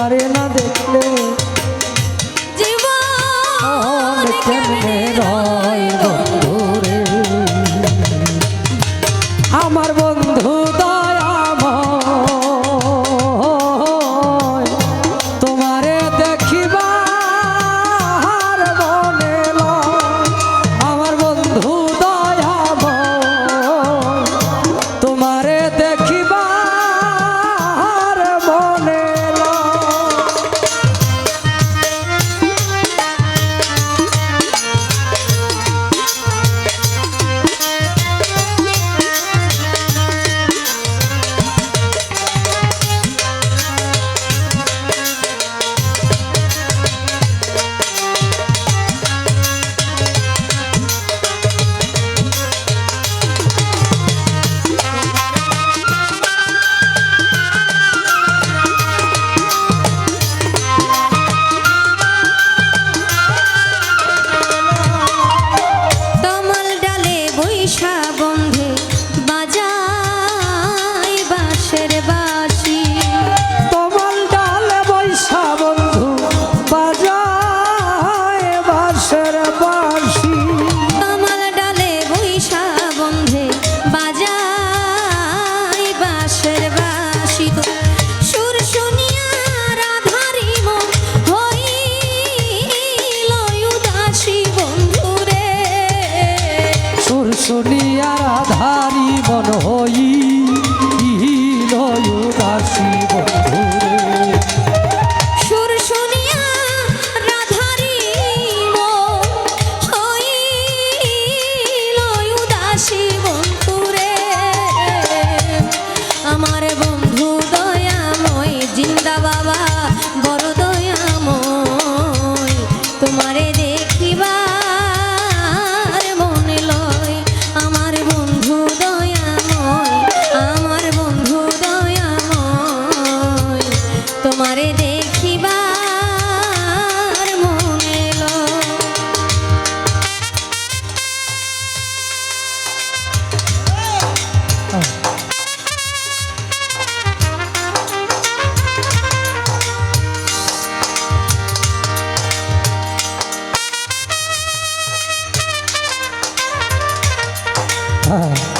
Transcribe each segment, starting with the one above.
Arena. Ha ha ha.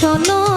cho nó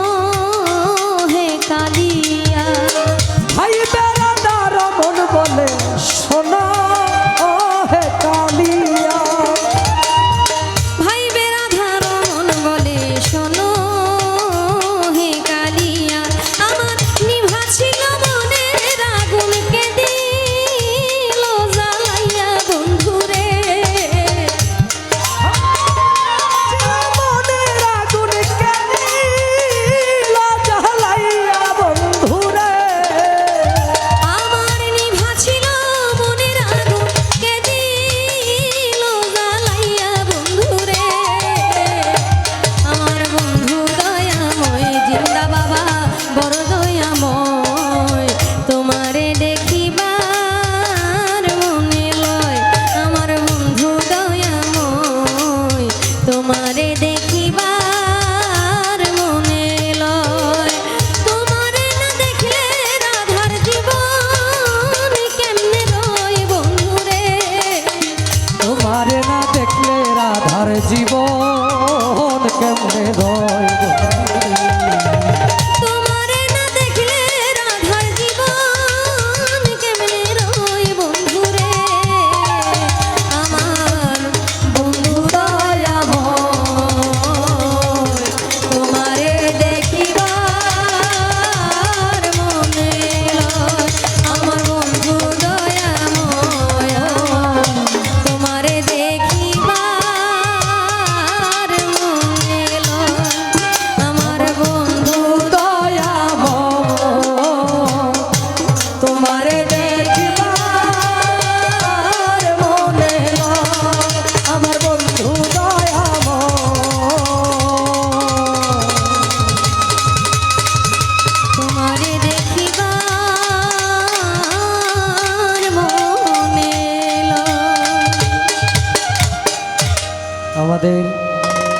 আমাদের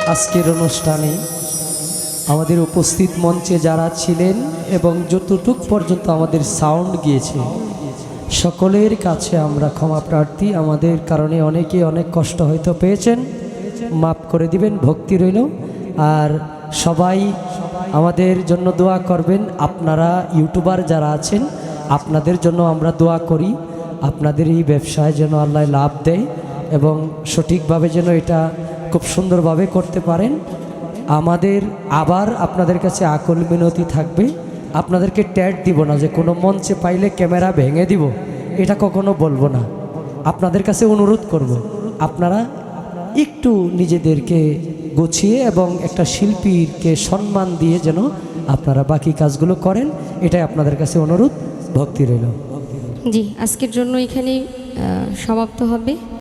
আজকের অনুষ্ঠানে আমাদের উপস্থিত মঞ্চে যারা ছিলেন এবং যতটুক পর্যন্ত আমাদের সাউন্ড গিয়েছে, সকলের কাছে আমরা ক্ষমা প্রার্থী। আমাদের কারণে অনেকে অনেক কষ্ট হয়তো পেয়েছেন। মাফ করে দিবেন, ভক্তি রইল। আর সবাই আমাদের জন্য দোয়া করবেন। আপনারা ইউটিউবার যারা আছেন, আপনাদের জন্য আমরা দোয়া করি। আপনাদের এই ব্যবসায় যেন আল্লাহ লাভ দেয় এবং সঠিকভাবে যেন এটা খুব সুন্দরভাবে করতে পারেন। আমাদের আবার আপনাদের কাছে আকল মিনতি থাকবে। আপনাদেরকে ট্যাট দিব না যে কোনো মঞ্চে পাইলে ক্যামেরা ভেঙে দিব। এটা কখনো বলব না। আপনাদের কাছে অনুরোধ করব আপনারা একটু নিজেদেরকে গুছিয়ে এবং একটা শিল্পীকে সম্মান দিয়ে যেন আপনারা বাকি কাজগুলো করেন এটাই আপনাদের কাছে অনুরোধ। ভক্তি রইল। জি আজকের জন্য এখানেই আহ, সমাপ্ত হবে।